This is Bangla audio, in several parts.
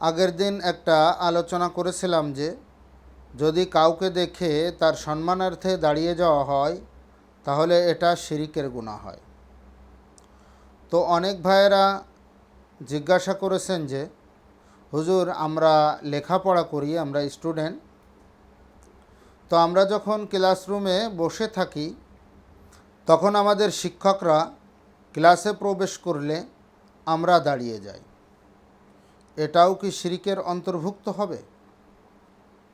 আগের দিন একটা আলোচনা করেছিলাম যে, যদি কাউকে দেখে তার সম্মানার্থে দাঁড়িয়ে যাওয়া হয়, তাহলে এটা শিরিকের গুণা হয়। তো অনেক ভাইয়েরা জিজ্ঞাসা করেছেন যে, হুজুর, আমরা লেখাপড়া করি, আমরা স্টুডেন্ট। তো আমরা যখন ক্লাসরুমে বসে থাকি, তখন আমাদের শিক্ষকরা ক্লাসে প্রবেশ করলে আমরা দাঁড়িয়ে যাই। এটাও কি শিরিকের অন্তর্ভুক্ত হবে?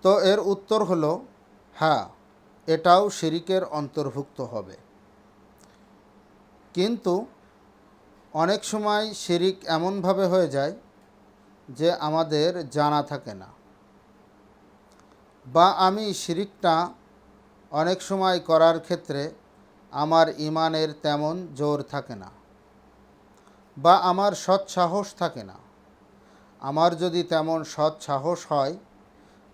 তো এর উত্তর হলো হ্যাঁ এটাও শিরিকের অন্তর্ভুক্ত হবে। কিন্তু অনেক সময় শিরিক এমনভাবে হয়ে যায় যে আমাদের জানা থাকে না। বা আমি শিরিকটা অনেক সময় করার ক্ষেত্রে আমার ইমানের তেমন জোর থাকে না বা আমার সৎ সাহস থাকে না। আমার যদি তেমন সৎ সাহস হয়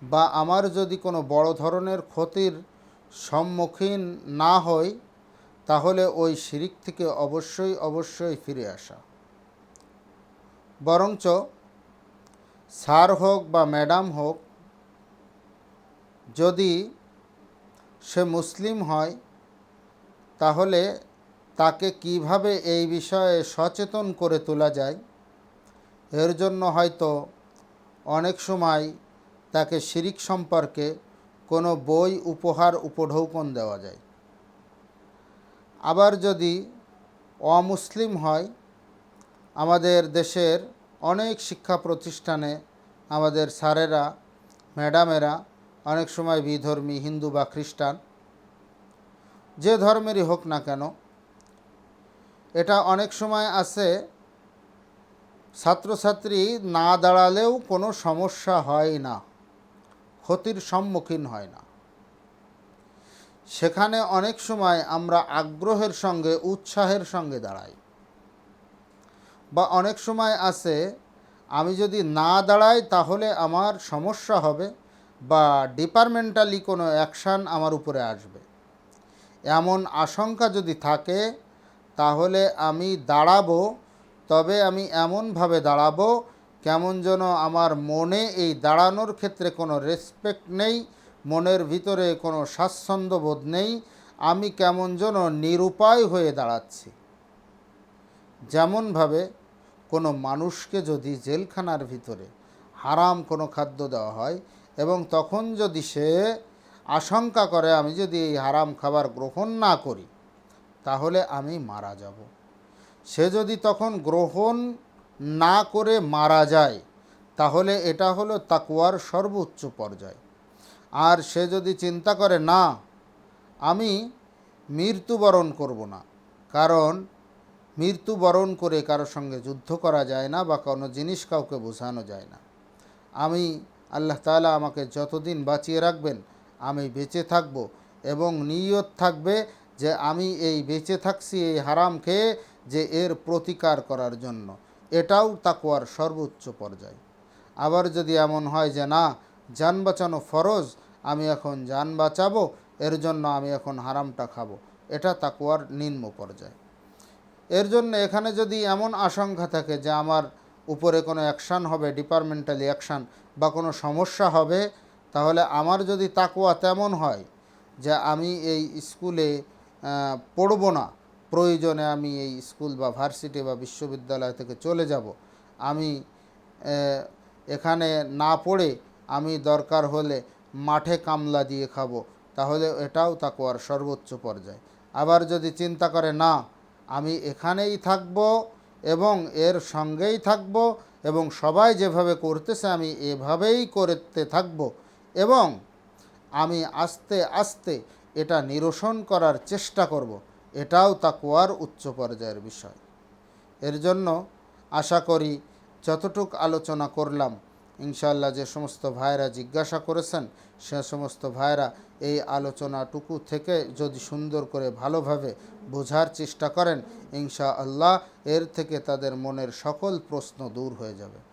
বা আমার যদি কোনো বড় ধরনের ক্ষতির সম্মুখীন না হই, তাহলে ওই শিরিক থেকে অবশ্যই অবশ্যই ফিরে আসা। বরঞ্চ স্যার হোক বা ম্যাডাম হোক, যদি সে মুসলিম হয়, তাহলে তাকে কীভাবে এই বিষয়ে সচেতন করে তোলা যায় এর জন্য হয়তো অনেক সময় তাকে শিরিক সম্পর্কে কোনো বই, উপহার, উপঢৌকন দেওয়া যায়। আবার যদি অমুসলিম হয়, আমাদের দেশের অনেক শিক্ষা প্রতিষ্ঠানে আমাদের স্যারেরা, ম্যাডামেরা অনেক সময় বিধর্মী, হিন্দু বা খ্রিস্টান, যে ধর্মেরই হোক না কেন, এটা অনেক সময় আছে ছাত্রছাত্রী না দাঁড়ালেও কোনো সমস্যা হয় না, ক্ষতির সম্মুখীন হয় না। সেখানে অনেক সময় আমরা আগ্রহের সঙ্গে, উৎসাহের সঙ্গে দাঁড়াই। বা অনেক সময় আছে, আমি যদি না দাঁড়াই তাহলে আমার সমস্যা হবে বা ডিপার্টমেন্টালি কোনো অ্যাকশান আমার উপরে আসবে। এমন আশঙ্কা যদি থাকে, তাহলে আমি দাঁড়াবো তবে আমি এমনভাবে দাঁড়াবো কেমন যেন আমার মনে এই দাঁড়ানোর ক্ষেত্রে কোনো রেসপেক্ট নেই, মনের ভিতরে কোনো স্বাচ্ছন্দ্য বোধ নেই, আমি কেমন যেন নিরুপায় হয়ে দাঁড়াচ্ছি। যেমনভাবে কোনো মানুষকে যদি জেলখানার ভিতরে হারাম কোনো খাদ্য দেওয়া হয় এবং তখন যদি সে আশঙ্কা করে আমি যদি এই হারাম খাবার গ্রহণ না করি, তাহলে আমি মারা যাব। সে যদি তখন গ্রহণ না করে মারা যায়, তাহলে এটা হলো তাকুয়ার সর্বোচ্চ পর্যায়। আর সে যদি চিন্তা করে, না, আমি মৃত্যুবরণ করব না, কারণ মৃত্যুবরণ করে কারোর সঙ্গে যুদ্ধ করা যায় না বা কোনো জিনিস কাউকে বোঝানো যায় না। আমি, আল্লাহ তাআলা আমাকে যতদিন বাঁচিয়ে রাখবেন, আমি বেঁচে থাকব এবং নিয়ত থাকবে যে আমি এই বেঁচে থাকছি, এই হারাম খেয়ে যে এর প্রতিকার করার জন্য। এটাও তাকুয়ার সর্বোচ্চ পর্যায়। আবার যদি এমন হয় যে, না, যান বাঁচানো ফরজ, আমি এখন যান বাঁচাবো, এর জন্য আমি এখন হারামটা খাব। এটা তাকুয়ার নিম্ন পর্যায়। এর জন্য এখানে যদি এমন আশঙ্কা থাকে যে, আমার উপরে কোনো অ্যাকশান হবে, ডিপার্টমেন্টালি অ্যাকশান বা কোনো সমস্যা হবে, তাহলে আমার যদি তাকুয়া তেমন হয় যে, আমি এই স্কুলে পড়ব না প্রয়োজনে আমি এই স্কুল বা ভার্সিটি বা বিশ্ববিদ্যালয় থেকে চলে যাব। আমি এখানে না পড়ে আমি দরকার হলে মাঠে কামলা দিয়ে খাব, তাহলে এটাও তাকুয়ার সর্বোচ্চ পর্যায়। আবার যদি চিন্তা করে, না, আমি এখানেই থাকব এবং এর সঙ্গেই থাকব এবং সবাই যেভাবে করতেছে আমি এভাবেই করতে থাকব এবং আমি আস্তে আস্তে এটা নিরসন করার চেষ্টা করব। এটাও তাকুয়ার উচ্চ পর্যায়ের বিষয়। এর জন্য আশা করি যতটুক আলোচনা করলাম ইনশাল্লাহ যে সমস্ত ভাইরা জিজ্ঞাসা করেছেন, সে সমস্ত ভাইরা এই আলোচনাটুকু থেকে যদি সুন্দর করে ভালোভাবে বোঝার চেষ্টা করেন ইনশা আল্লাহ এর থেকে তাদের মনের সকল প্রশ্ন দূর হয়ে যাবে।